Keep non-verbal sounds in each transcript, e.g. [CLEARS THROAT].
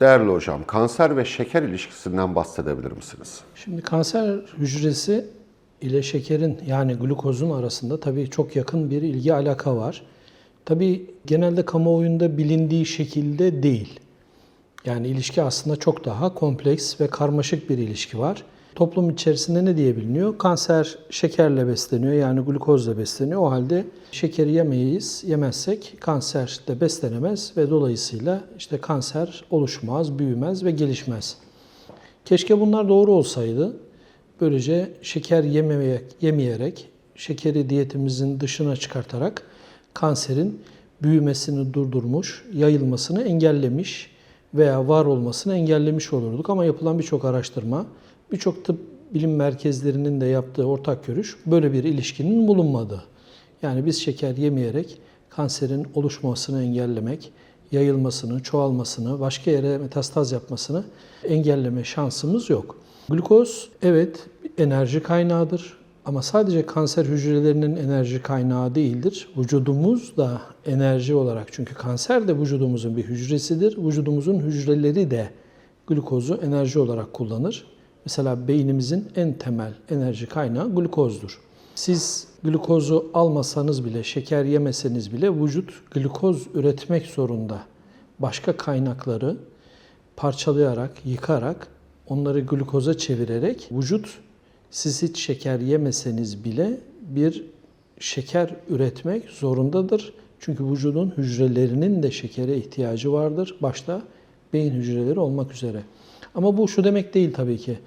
Değerli hocam, kanser ve şeker ilişkisinden bahsedebilir misiniz? Şimdi kanser hücresi ile şekerin yani glukozun arasında tabii çok yakın bir ilgi alaka var. Tabii genelde kamuoyunda bilindiği şekilde değil. Yani ilişki aslında çok daha kompleks ve karmaşık bir ilişki var. Toplum içerisinde ne diye biliniyor? Kanser şekerle besleniyor yani glukozla besleniyor. O halde şekeri yemeyiz. Yemezsek kanser de beslenemez ve dolayısıyla işte kanser oluşmaz, büyümez ve gelişmez. Keşke bunlar doğru olsaydı. Böylece şeker yemeyerek, yemeyerek, şekeri diyetimizin dışına çıkartarak kanserin büyümesini durdurmuş, yayılmasını engellemiş veya var olmasını engellemiş olurduk. Ama yapılan birçok araştırma, birçok tıp bilim merkezlerinin de yaptığı ortak görüş böyle bir ilişkinin bulunmadığı. Yani biz şeker yemeyerek kanserin oluşmasını engellemek, yayılmasını, çoğalmasını, başka yere metastaz yapmasını engelleme şansımız yok. Glukoz evet enerji kaynağıdır ama sadece kanser hücrelerinin enerji kaynağı değildir. Vücudumuz da enerji olarak çünkü kanser de vücudumuzun bir hücresidir. Vücudumuzun hücreleri de glukozu enerji olarak kullanır. Mesela beynimizin en temel enerji kaynağı glukozdur. Siz glukozu almasanız bile, şeker yemeseniz bile vücut glukoz üretmek zorunda. Başka kaynakları parçalayarak, yıkarak, onları glukoza çevirerek vücut siz hiç şeker yemeseniz bile bir şeker üretmek zorundadır. Çünkü vücudun hücrelerinin de şekere ihtiyacı vardır. Başta beyin hücreleri olmak üzere. Ama bu şu demek değil tabii ki.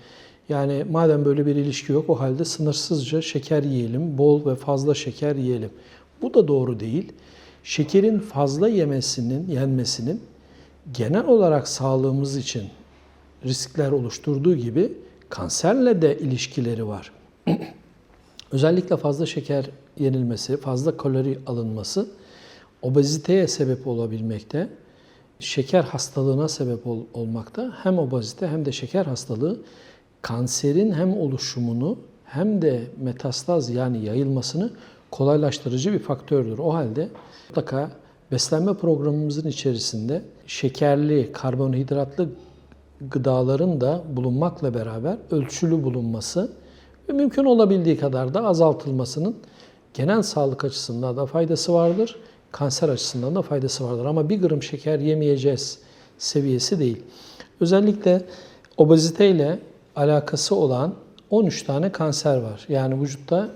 Yani madem böyle bir ilişki yok o halde sınırsızca şeker yiyelim, bol ve fazla şeker yiyelim. Bu da doğru değil. Şekerin fazla yemesinin, yenmesinin genel olarak sağlığımız için riskler oluşturduğu gibi kanserle de ilişkileri var. [CLEARS THROAT] Özellikle fazla şeker yenilmesi, fazla kalori alınması obeziteye sebep olabilmekte, şeker hastalığına sebep ol, olmakta. Hem obezite hem de şeker hastalığı kanserin hem oluşumunu hem de metastaz yani yayılmasını kolaylaştırıcı bir faktördür. O halde mutlaka beslenme programımızın içerisinde şekerli, karbonhidratlı gıdaların da bulunmakla beraber ölçülü bulunması ve mümkün olabildiği kadar da azaltılmasının genel sağlık açısından da faydası vardır. Kanser açısından da faydası vardır. Ama bir gram şeker yemeyeceğiz seviyesi değil. Özellikle obeziteyle alakası olan 13 tane kanser var. Yani vücutta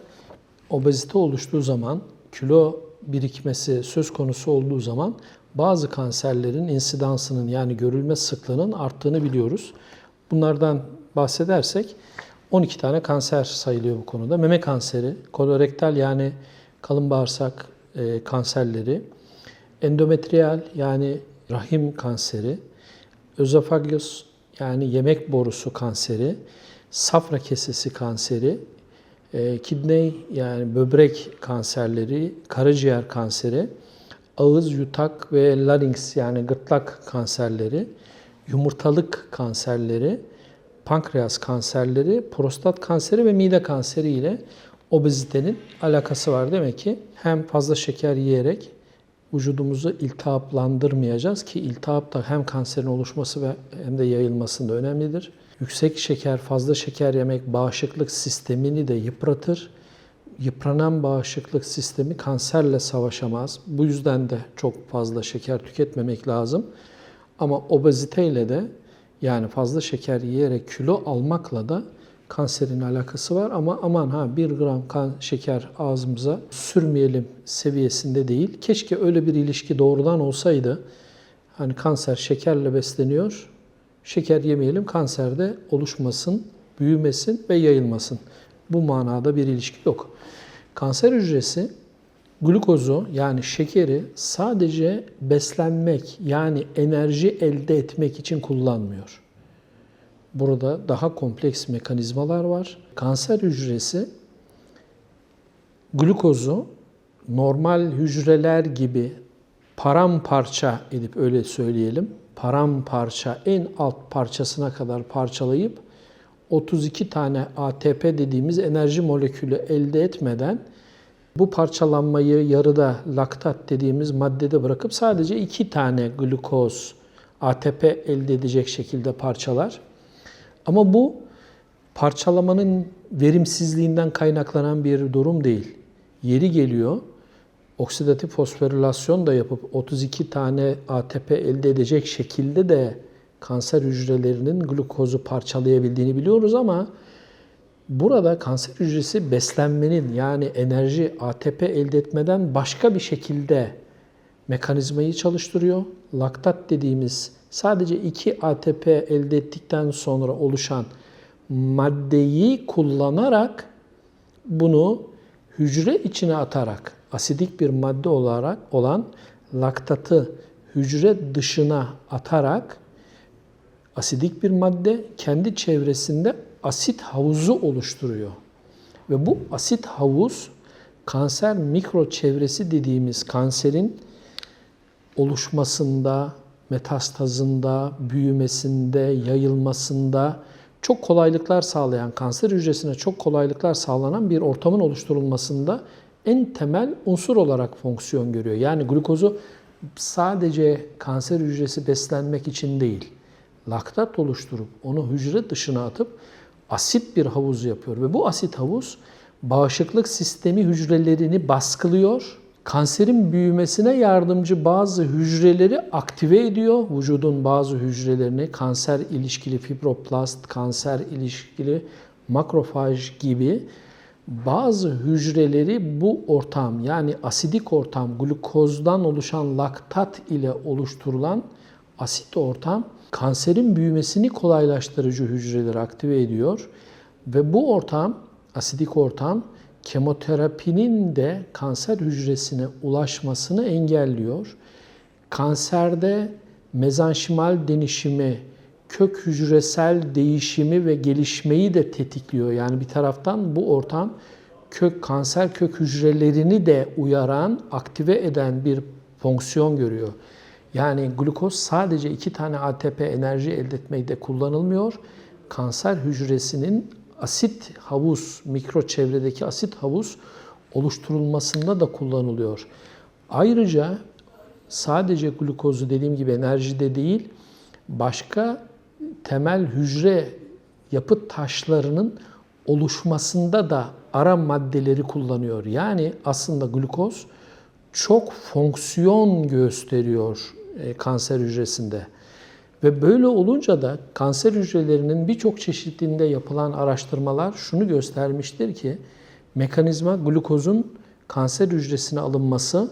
obezite oluştuğu zaman, kilo birikmesi söz konusu olduğu zaman bazı kanserlerin insidansının yani görülme sıklığının arttığını biliyoruz. Bunlardan bahsedersek 12 tane kanser sayılıyor bu konuda. Meme kanseri, kolorektal yani kalın bağırsak e, kanserleri, endometriyal yani rahim kanseri, özofagus yani yemek borusu kanseri, safra kesesi kanseri, e, kidney yani böbrek kanserleri, karaciğer kanseri, ağız, yutak ve larynx yani gırtlak kanserleri, yumurtalık kanserleri, pankreas kanserleri, prostat kanseri ve mide kanseri ile obezitenin alakası var. Demek ki hem fazla şeker yiyerek vücudumuzu iltihaplandırmayacağız ki iltihap da hem kanserin oluşması ve hem de yayılmasında önemlidir. Yüksek şeker, fazla şeker yemek bağışıklık sistemini de yıpratır. Yıpranan bağışıklık sistemi kanserle savaşamaz. Bu yüzden de çok fazla şeker tüketmemek lazım. Ama obeziteyle de yani fazla şeker yiyerek kilo almakla da kanserin alakası var ama aman ha bir gram kan şeker ağzımıza sürmeyelim seviyesinde değil. Keşke öyle bir ilişki doğrudan olsaydı. Hani kanser şekerle besleniyor. Şeker yemeyelim, kanser de oluşmasın, büyümesin ve yayılmasın. Bu manada bir ilişki yok. Kanser hücresi glukozu yani şekeri sadece beslenmek yani enerji elde etmek için kullanmıyor. Burada daha kompleks mekanizmalar var. Kanser hücresi glukozu normal hücreler gibi paramparça edip öyle söyleyelim. Paramparça en alt parçasına kadar parçalayıp 32 tane ATP dediğimiz enerji molekülü elde etmeden bu parçalanmayı yarıda laktat dediğimiz maddede bırakıp sadece iki tane glukoz ATP elde edecek şekilde parçalar. Ama bu parçalamanın verimsizliğinden kaynaklanan bir durum değil. Yeri geliyor oksidatif fosforilasyon da yapıp 32 tane ATP elde edecek şekilde de kanser hücrelerinin glukozu parçalayabildiğini biliyoruz ama burada kanser hücresi beslenmenin yani enerji ATP elde etmeden başka bir şekilde mekanizmayı çalıştırıyor. Laktat dediğimiz sadece 2 ATP elde ettikten sonra oluşan maddeyi kullanarak bunu hücre içine atarak asidik bir madde olarak olan laktatı hücre dışına atarak asidik bir madde kendi çevresinde asit havuzu oluşturuyor. Ve bu asit havuz kanser mikro çevresi dediğimiz kanserin oluşmasında, metastazında, büyümesinde, yayılmasında çok kolaylıklar sağlayan, kanser hücresine çok kolaylıklar sağlanan bir ortamın oluşturulmasında en temel unsur olarak fonksiyon görüyor. Yani glukozu sadece kanser hücresi beslenmek için değil, laktat oluşturup onu hücre dışına atıp asit bir havuz yapıyor ve bu asit havuz bağışıklık sistemi hücrelerini baskılıyor. Kanserin büyümesine yardımcı bazı hücreleri aktive ediyor. Vücudun bazı hücrelerini kanser ilişkili fibroplast, kanser ilişkili makrofaj gibi bazı hücreleri bu ortam yani asidik ortam glukozdan oluşan laktat ile oluşturulan asit ortam kanserin büyümesini kolaylaştırıcı hücreleri aktive ediyor ve bu ortam asidik ortam kemoterapinin de kanser hücresine ulaşmasını engelliyor. Kanserde mezanşimal denişimi, kök hücresel değişimi ve gelişmeyi de tetikliyor. Yani bir taraftan bu ortam kök kanser kök hücrelerini de uyaran, aktive eden bir fonksiyon görüyor. Yani glukoz sadece iki tane ATP enerji elde etmekte kullanılmıyor. Kanser hücresinin asit havuz, mikro çevredeki asit havuz oluşturulmasında da kullanılıyor. Ayrıca sadece glukozu dediğim gibi enerjide değil, başka temel hücre yapı taşlarının oluşmasında da ara maddeleri kullanıyor. Yani aslında glukoz çok fonksiyon gösteriyor e, kanser hücresinde. Ve böyle olunca da kanser hücrelerinin birçok çeşitliğinde yapılan araştırmalar şunu göstermiştir ki mekanizma glukozun kanser hücresine alınması,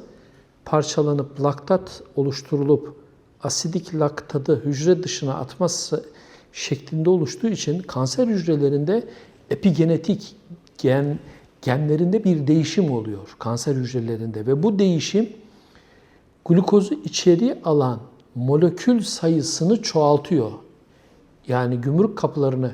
parçalanıp laktat oluşturulup asidik laktadı hücre dışına atması şeklinde oluştuğu için kanser hücrelerinde epigenetik gen genlerinde bir değişim oluyor kanser hücrelerinde. Ve bu değişim glukozu içeri alan molekül sayısını çoğaltıyor. Yani gümrük kapılarını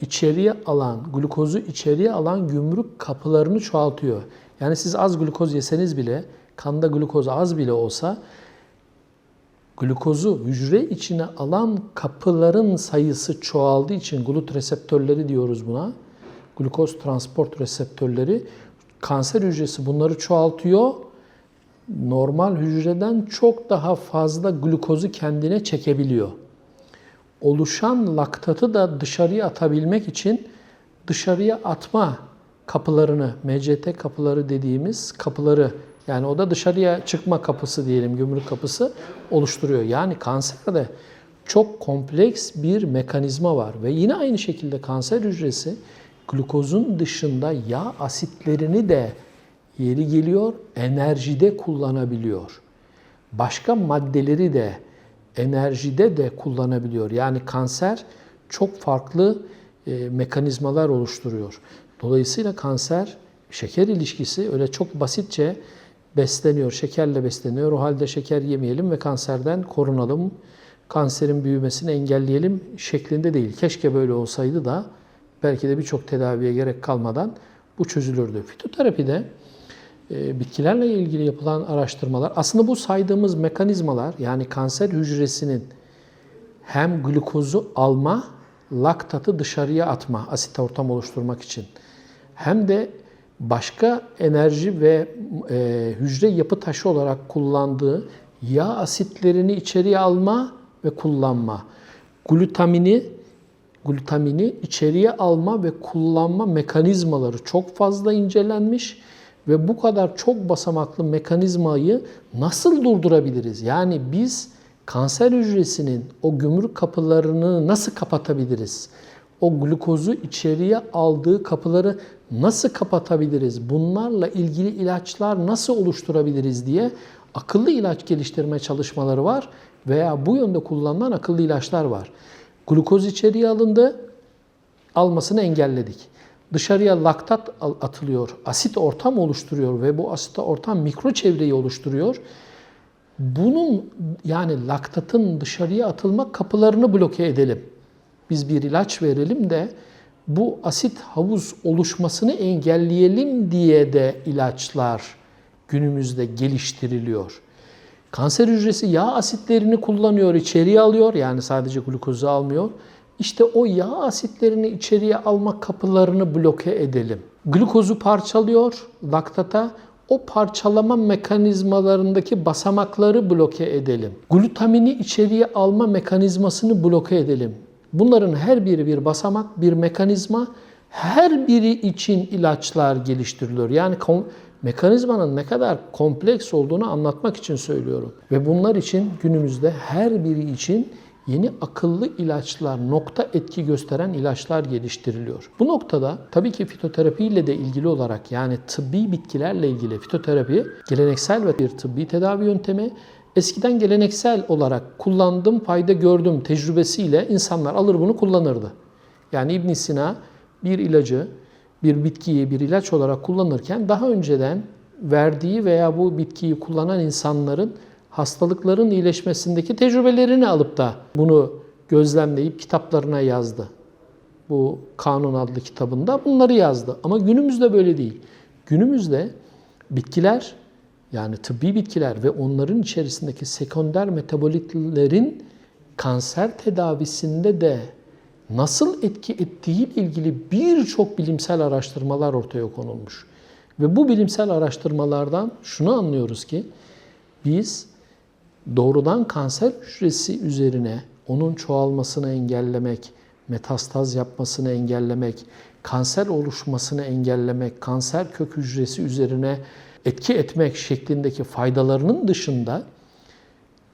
içeriye alan, glukozu içeriye alan gümrük kapılarını çoğaltıyor. Yani siz az glukoz yeseniz bile, kanda glukoz az bile olsa glukozu hücre içine alan kapıların sayısı çoğaldığı için glut reseptörleri diyoruz buna. Glukoz transport reseptörleri kanser hücresi bunları çoğaltıyor. Normal hücreden çok daha fazla glukozu kendine çekebiliyor. Oluşan laktatı da dışarıya atabilmek için dışarıya atma kapılarını, MCT kapıları dediğimiz kapıları yani o da dışarıya çıkma kapısı diyelim, gümrük kapısı oluşturuyor. Yani kanserde çok kompleks bir mekanizma var ve yine aynı şekilde kanser hücresi glukozun dışında yağ asitlerini de yeri geliyor enerjide kullanabiliyor. Başka maddeleri de enerjide de kullanabiliyor. Yani kanser çok farklı e, mekanizmalar oluşturuyor. Dolayısıyla kanser şeker ilişkisi öyle çok basitçe besleniyor, şekerle besleniyor. O halde şeker yemeyelim ve kanserden korunalım. Kanserin büyümesini engelleyelim şeklinde değil. Keşke böyle olsaydı da belki de birçok tedaviye gerek kalmadan bu çözülürdü. Fitoterapide bitkilerle ilgili yapılan araştırmalar aslında bu saydığımız mekanizmalar yani kanser hücresinin hem glukozu alma, laktatı dışarıya atma, asit ortam oluşturmak için hem de başka enerji ve e, hücre yapı taşı olarak kullandığı yağ asitlerini içeriye alma ve kullanma. Glutamini glutamini içeriye alma ve kullanma mekanizmaları çok fazla incelenmiş ve bu kadar çok basamaklı mekanizmayı nasıl durdurabiliriz? Yani biz kanser hücresinin o gümrük kapılarını nasıl kapatabiliriz? O glukozu içeriye aldığı kapıları nasıl kapatabiliriz? Bunlarla ilgili ilaçlar nasıl oluşturabiliriz diye akıllı ilaç geliştirme çalışmaları var veya bu yönde kullanılan akıllı ilaçlar var. Glukoz içeriye alındı, almasını engelledik. Dışarıya laktat atılıyor, asit ortam oluşturuyor ve bu asit ortam mikro çevreyi oluşturuyor. Bunun yani laktatın dışarıya atılma kapılarını bloke edelim. Biz bir ilaç verelim de bu asit havuz oluşmasını engelleyelim diye de ilaçlar günümüzde geliştiriliyor. Kanser hücresi yağ asitlerini kullanıyor, içeriye alıyor. Yani sadece glukozu almıyor. İşte o yağ asitlerini içeriye alma kapılarını bloke edelim. Glukozu parçalıyor laktata. O parçalama mekanizmalarındaki basamakları bloke edelim. Glutamini içeriye alma mekanizmasını bloke edelim. Bunların her biri bir basamak, bir mekanizma. Her biri için ilaçlar geliştiriliyor. Yani mekanizmanın ne kadar kompleks olduğunu anlatmak için söylüyorum. Ve bunlar için günümüzde her biri için yeni akıllı ilaçlar, nokta etki gösteren ilaçlar geliştiriliyor. Bu noktada tabii ki fitoterapi ile de ilgili olarak yani tıbbi bitkilerle ilgili fitoterapi geleneksel ve bir tıbbi tedavi yöntemi eskiden geleneksel olarak kullandım, fayda gördüm tecrübesiyle insanlar alır bunu kullanırdı. Yani İbn Sina bir ilacı bir bitkiyi bir ilaç olarak kullanırken daha önceden verdiği veya bu bitkiyi kullanan insanların hastalıkların iyileşmesindeki tecrübelerini alıp da bunu gözlemleyip kitaplarına yazdı. Bu Kanun adlı kitabında bunları yazdı. Ama günümüzde böyle değil. Günümüzde bitkiler yani tıbbi bitkiler ve onların içerisindeki sekonder metabolitlerin kanser tedavisinde de nasıl etki ettiği ile ilgili birçok bilimsel araştırmalar ortaya konulmuş. Ve bu bilimsel araştırmalardan şunu anlıyoruz ki biz doğrudan kanser hücresi üzerine onun çoğalmasını engellemek, metastaz yapmasını engellemek, kanser oluşmasını engellemek, kanser kök hücresi üzerine etki etmek şeklindeki faydalarının dışında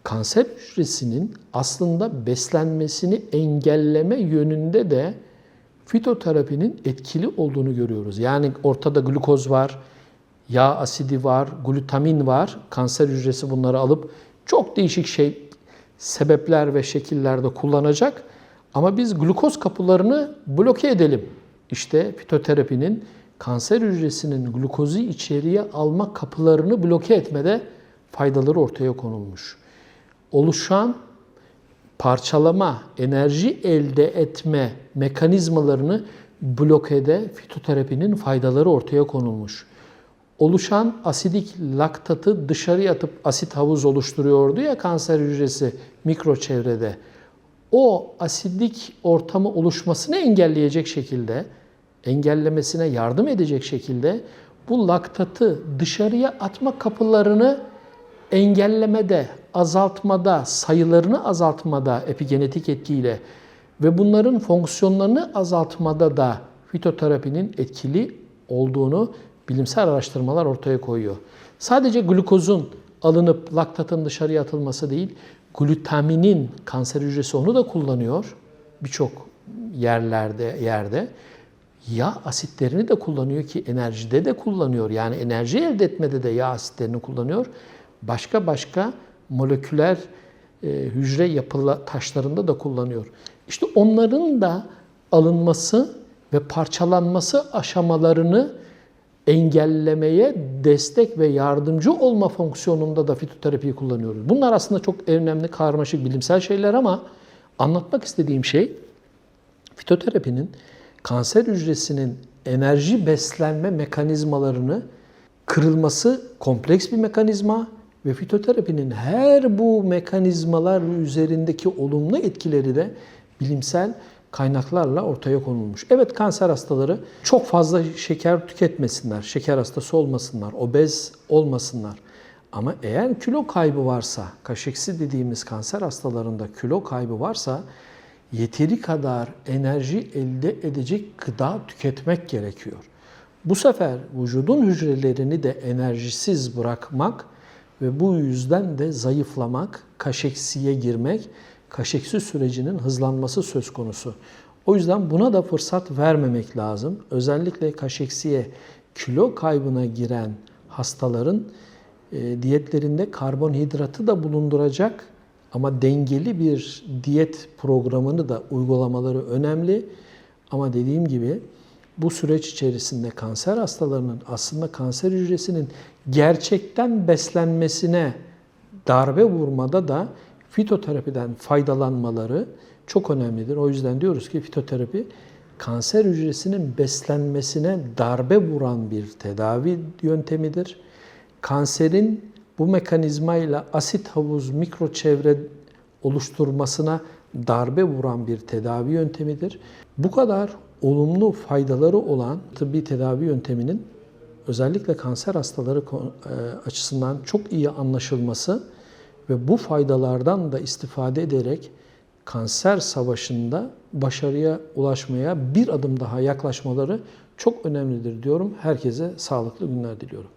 kanser hücresinin aslında beslenmesini engelleme yönünde de fitoterapinin etkili olduğunu görüyoruz. Yani ortada glukoz var, yağ asidi var, glutamin var. Kanser hücresi bunları alıp çok değişik şey sebepler ve şekillerde kullanacak. Ama biz glukoz kapılarını bloke edelim. İşte fitoterapinin kanser hücresinin glukozu içeriye alma kapılarını bloke etmede faydaları ortaya konulmuş oluşan parçalama, enerji elde etme mekanizmalarını blokede fitoterapinin faydaları ortaya konulmuş. Oluşan asidik laktatı dışarıya atıp asit havuz oluşturuyordu ya kanser hücresi mikro çevrede. O asidik ortamı oluşmasını engelleyecek şekilde, engellemesine yardım edecek şekilde bu laktatı dışarıya atma kapılarını engellemede, azaltmada, sayılarını azaltmada epigenetik etkiyle ve bunların fonksiyonlarını azaltmada da fitoterapinin etkili olduğunu bilimsel araştırmalar ortaya koyuyor. Sadece glukozun alınıp laktatın dışarıya atılması değil, glutaminin kanser hücresi onu da kullanıyor birçok yerlerde yerde. Yağ asitlerini de kullanıyor ki enerjide de kullanıyor. Yani enerji elde etmede de yağ asitlerini kullanıyor başka başka moleküler e, hücre yapılı taşlarında da kullanıyor. İşte onların da alınması ve parçalanması aşamalarını engellemeye destek ve yardımcı olma fonksiyonunda da fitoterapiyi kullanıyoruz. Bunlar aslında çok önemli karmaşık bilimsel şeyler ama anlatmak istediğim şey fitoterapinin kanser hücresinin enerji beslenme mekanizmalarını kırılması kompleks bir mekanizma ve fitoterapinin her bu mekanizmalar üzerindeki olumlu etkileri de bilimsel kaynaklarla ortaya konulmuş. Evet kanser hastaları çok fazla şeker tüketmesinler, şeker hastası olmasınlar, obez olmasınlar. Ama eğer kilo kaybı varsa, kaşeksi dediğimiz kanser hastalarında kilo kaybı varsa yeteri kadar enerji elde edecek gıda tüketmek gerekiyor. Bu sefer vücudun hücrelerini de enerjisiz bırakmak ve bu yüzden de zayıflamak, kaşeksiye girmek, kaşeksi sürecinin hızlanması söz konusu. O yüzden buna da fırsat vermemek lazım. Özellikle kaşeksiye kilo kaybına giren hastaların e, diyetlerinde karbonhidratı da bulunduracak ama dengeli bir diyet programını da uygulamaları önemli. Ama dediğim gibi bu süreç içerisinde kanser hastalarının aslında kanser hücresinin gerçekten beslenmesine darbe vurmada da fitoterapiden faydalanmaları çok önemlidir. O yüzden diyoruz ki fitoterapi kanser hücresinin beslenmesine darbe vuran bir tedavi yöntemidir. Kanserin bu mekanizmayla asit havuz mikroçevre oluşturmasına darbe vuran bir tedavi yöntemidir. Bu kadar olumlu faydaları olan tıbbi tedavi yönteminin özellikle kanser hastaları açısından çok iyi anlaşılması ve bu faydalardan da istifade ederek kanser savaşında başarıya ulaşmaya bir adım daha yaklaşmaları çok önemlidir diyorum. Herkese sağlıklı günler diliyorum.